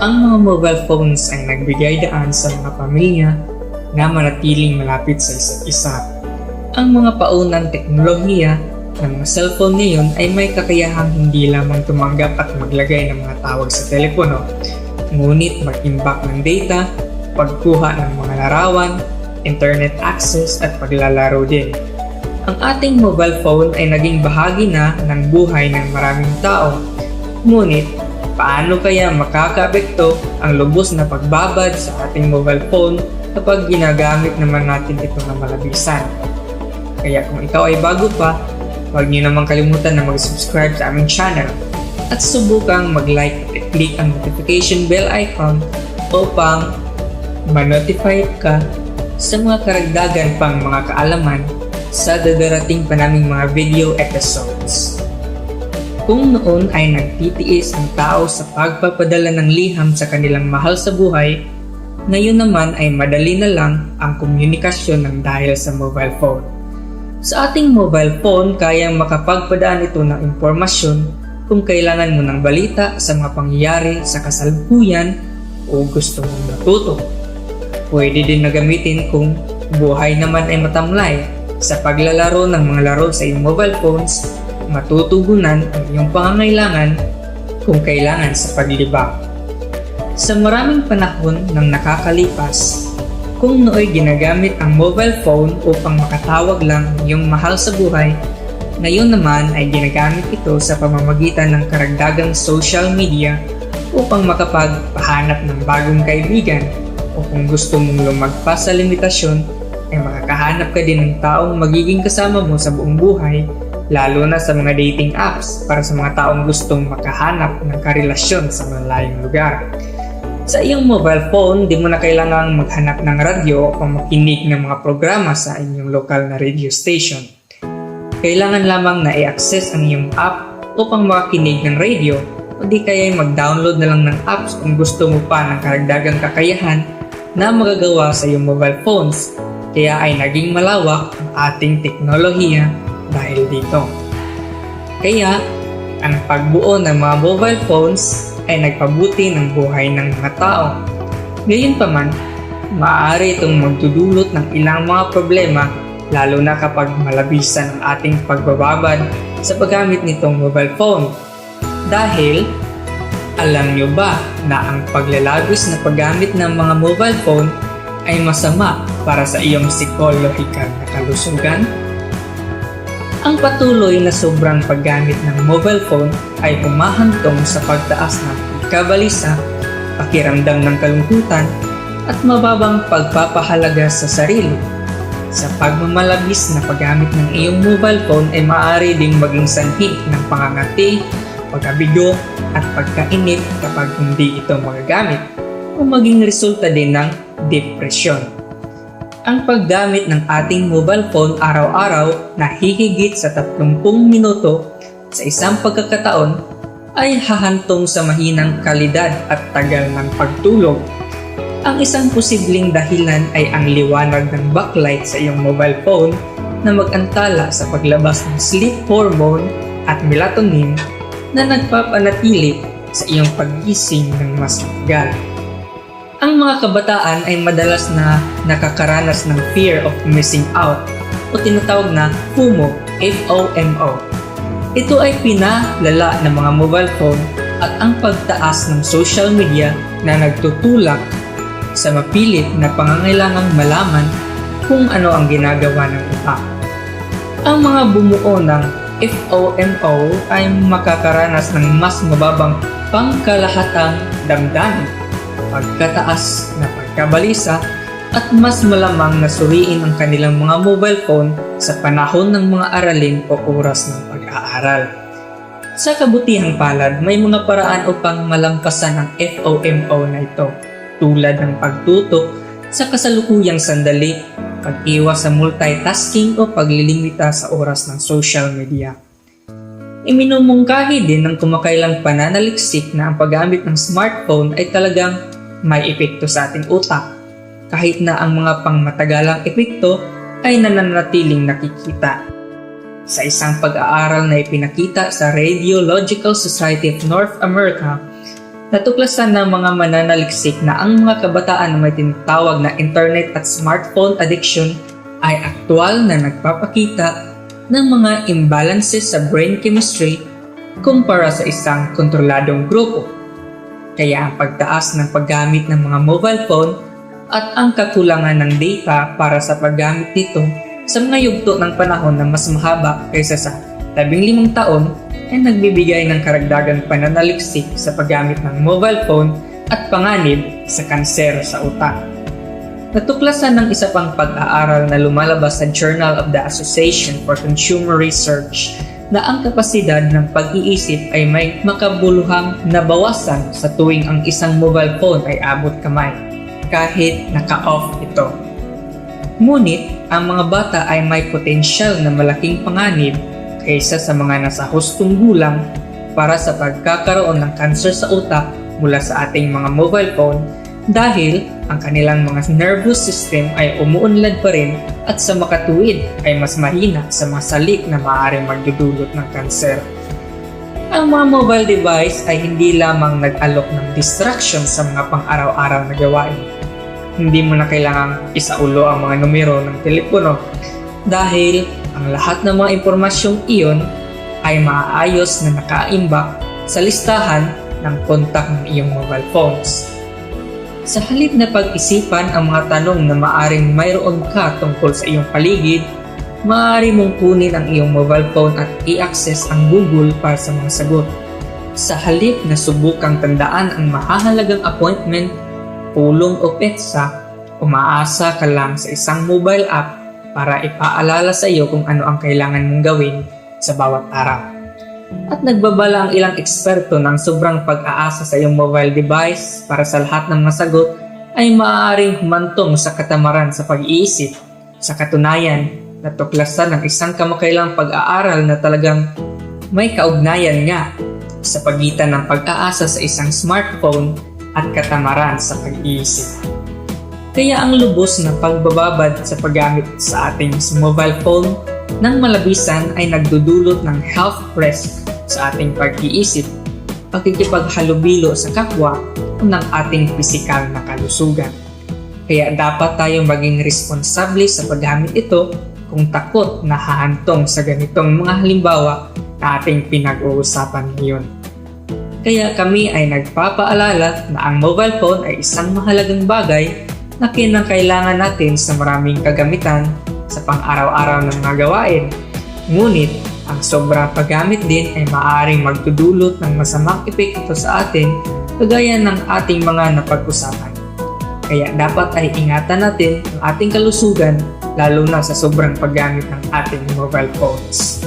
Ang mga mobile phones ay nagbigay daan sa mga pamilya na manatiling malapit sa isa't isa. Ang mga paunang teknolohiya ng mga cellphone ngayon ay may kakayahang hindi lamang tumanggap at maglagay ng mga tawag sa telepono, ngunit mag-imbak ng data, pagkuha ng mga larawan, internet access at paglalaro din. Ang ating mobile phone ay naging bahagi na ng buhay ng maraming tao. Ngunit, paano kaya makakaapekto ang lubos na pagbabad sa ating mobile phone kapag ginagamit naman natin ito na malabisan? Kaya kung ikaw ay bago pa, huwag niyo namang kalimutan na mag-subscribe sa aming channel at subukang mag-like at i-click ang notification bell icon upang ma-notify ka sa mga karagdagan pang mga kaalaman sa dadarating pa naming mga video episodes. Kung noon ay nagtitiis ang tao sa pagpapadala ng liham sa kanilang mahal sa buhay, ngayon naman ay madali na lang ang komunikasyon ng dahil sa mobile phone. Sa ating mobile phone, kayang makapagpadaan ito ng impormasyon kung kailangan mo ng balita sa mga pangyayari sa kasalukuyan o gusto mong natuto. Pwede din na gamitin kung buhay naman ay matamlay sa paglalaro ng mga laro sa iyong mobile phones, matutugunan ang iyong pangangailangan kung kailangan sa paglibang. Sa maraming panahon ng nakakalipas, kung nooy ginagamit ang mobile phone upang makatawag lang ng iyong mahal sa buhay, ngayon naman ay ginagamit ito sa pamamagitan ng karagdagang social media upang makapagpahanap ng bagong kaibigan o kung gusto mong lumagpas sa limitasyon ay makakahanap ka din ng taong magiging kasama mo sa buong buhay lalo na sa mga dating apps para sa mga taong gustong makahanap ng karelasyon sa malayong lugar. Sa iyong mobile phone, di mo na kailangang maghanap ng radyo o makinig ng mga programa sa inyong lokal na radio station. Kailangan lamang na i-access ang iyong app upang makakinig ng radio o di kaya mag-download na lang ng apps kung gusto mo pa ng karagdagang kakayahan na magagawa sa iyong mobile phones kaya ay naging malawak ang ating teknolohiya dahil dito. Kaya, ang pagbuo ng mga mobile phones ay nagpabuti ng buhay ng mga tao. Gayunpaman, maaari itong magdudulot ng ilang mga problema lalo na kapag malabisan ang ating pagbababad sa paggamit nitong mobile phone. Dahil, alam nyo ba na ang paglalabis na paggamit ng mga mobile phone ay masama para sa iyong psikolohikal na kalusugan? Ang patuloy na sobrang paggamit ng mobile phone ay humahantong sa pagtaas ng pagkabalisa, pakiramdam ng kalungkutan, at mababang pagpapahalaga sa sarili. Sa pagmamalabis na paggamit ng iyong mobile phone ay maaari ding maging sanhi ng pangangati, pagkabigo, at pagkainip kapag hindi ito magagamit o maging resulta din ng depresyon. Ang paggamit ng ating mobile phone araw-araw na hihigit sa 30 minuto sa isang pagkakataon ay hahantong sa mahinang kalidad at tagal ng pagtulog. Ang isang posibleng dahilan ay ang liwanag ng backlight sa iyong mobile phone na mag-antala sa paglabas ng sleep hormone at melatonin na nagpapanatili sa iyong paggising ng mas matagal. Ang mga kabataan ay madalas na nakakaranas ng fear of missing out o tinatawag na FOMO, F-O-M-O. Ito ay pinalala ng mga mobile phone at ang pagtaas ng social media na nagtutulak sa mapilit na pangangailangang malaman kung ano ang ginagawa ng iba. Ang mga bumuo ng FOMO ay makakaranas ng mas mababang pangkalahatang damdamin pagkataas na pagkabalisa at mas malamang na suriin ang kanilang mga mobile phone sa panahon ng mga aralin o oras ng pag-aaral. Sa kabutihang palad, may mga paraan upang malampasan ang FOMO na ito tulad ng pagtutok sa kasalukuyang sandali, pag-iwas sa multitasking o paglilimita sa oras ng social media. Iminumungkahi din ng kumakailang pananaliksik na ang paggamit ng smartphone ay talagang may epekto sa ating utak, kahit na ang mga pangmatagalang epekto ay nananatiling nakikita. Sa isang pag-aaral na ipinakita sa Radiological Society of North America, Natuklasan ng mga mananaliksik na ang mga kabataan na may tinatawag na internet at smartphone addiction ay aktwal na nagpapakita ng mga imbalances sa brain chemistry kumpara sa isang kontroladong grupo. Kaya ang pagtaas ng paggamit ng mga mobile phone at ang kakulangan ng data para sa paggamit nito sa mga yugto ng panahon na mas mahaba kaysa sa 15 taon ay nagbibigay ng karagdagang pananaliksik sa paggamit ng mobile phone at panganib sa kanser sa utak. Natuklasan ng isa pang pag-aaral na lumalabas sa Journal of the Association for Consumer Research na ang kapasidad ng pag-iisip ay may makabuluhang nabawasan sa tuwing ang isang mobile phone ay abot kamay, kahit naka-off ito. Ngunit, ang mga bata ay may potensyal na malaking panganib kaysa sa mga nasa hustong gulang para sa pagkakaroon ng cancer sa utak mula sa ating mga mobile phone dahil ang kanilang mga nervous system ay umuunlad pa rin at sa makatuwid ay mas mahina sa mga salik na maaaring magdudulot ng kanser. Ang mga mobile device ay hindi lamang nag-alok ng distraction sa mga pang-araw-araw na gawain. Hindi mo na kailangang isaulo ang mga numero ng telepono dahil ang lahat ng mga impormasyong iyon ay maaayos na nakaimbak sa listahan ng kontak ng iyong mobile phones. Sa halip na pag-isipan ang mga tanong na maaring mayroon ka tungkol sa iyong paligid, maaari mong kunin ang iyong mobile phone at i-access ang Google para sa mga sagot. Sa halip na subukang tandaan ang mahahalagang appointment, pulong o petsa, umaasa ka lang sa isang mobile app para ipaalala sa iyo kung ano ang kailangan mong gawin sa bawat araw. At nagbabala ang ilang eksperto ng sobrang pag-aasa sa iyong mobile device para sa lahat ng mga sagot ay maaaring humantong sa katamaran sa pag-iisip. Sa katunayan, natuklasan ng isang kamakailang pag-aaral na talagang may kaugnayan nga sa pagitan ng pag-aasa sa isang smartphone at katamaran sa pag-iisip. Kaya ang lubos na pagbababad sa paggamit sa ating mobile phone ng malabisan ay nagdudulot ng health risk sa ating pag-iisip, pagkikipaghalubilo sa kapwa o ng ating pisikal na kalusugan. Kaya dapat tayong maging responsable sa paggamit ito kung takot na hahantong sa ganitong mga halimbawa na ating pinag-uusapan ngayon. Kaya kami ay nagpapaalala na ang mobile phone ay isang mahalagang bagay na kinakailangan natin sa maraming kagamitan sa pang-araw-araw ng mga gawain. Ngunit, ang sobrang paggamit din ay maaaring magdudulot ng masamang epekto sa atin kagaya ng ating mga napag-usapan. Kaya dapat ay ingatan natin ang ating kalusugan lalo na sa sobrang paggamit ng ating mobile phones.